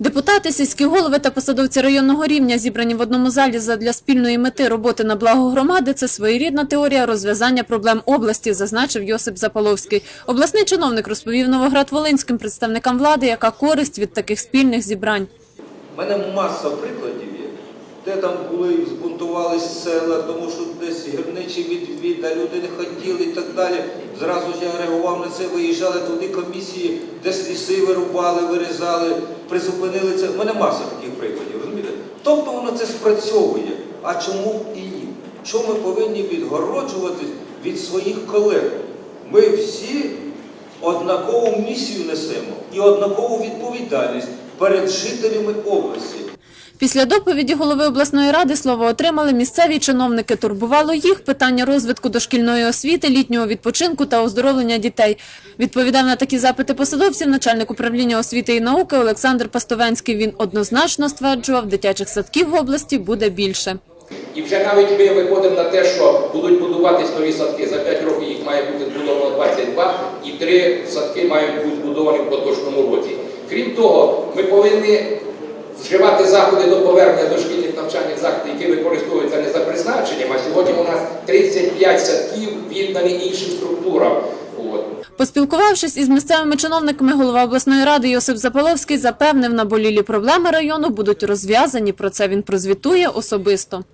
Депутати, сільські голови та посадовці районного рівня, зібрані в одному залі задля спільної мети роботи на благо громади, це своєрідна теорія розв'язання проблем області, зазначив Йосип Запаловський. Обласний чиновник розповів Новоград-Волинським представникам влади, яка користь від таких спільних зібрань. У мене маса прикладів є, де там були збунтувались села, тому що десь гірничий відвід, а люди не хотіли і так далі. Зразу ж я реагував на це, виїжджали туди комісії, десь ліси вирубали, вирізали, призупинили це. У мене маса таких прикладів, розумієте? Тобто воно це спрацьовує. А чому і ні? Чому ми повинні відгороджуватись від своїх колег? Ми всі однакову місію несемо і однакову відповідальність перед жителями області. Після доповіді голови обласної ради слово отримали місцеві чиновники. Турбувало їх питання розвитку дошкільної освіти, літнього відпочинку та оздоровлення дітей. Відповідав на такі запити посадовців начальник управління освіти і науки Олександр Пастовенський. Він однозначно стверджував, дитячих садків в області буде більше. І вже навіть ми виходимо на те, що будуть будуватись нові садки. За 5 років їх має бути збудовано 22, і 3 садки мають бути збудовані в поточному році. Крім того, ми повинні вживати заходи до повернення дошкільних навчальних закладів, які використовуються не за призначенням, а сьогодні у нас 35 садків віддані іншим структурам. Поспілкувавшись із місцевими чиновниками, голова обласної ради Йосип Запаловський запевнив, наболілі проблеми району будуть розв'язані. Про це він прозвітує особисто.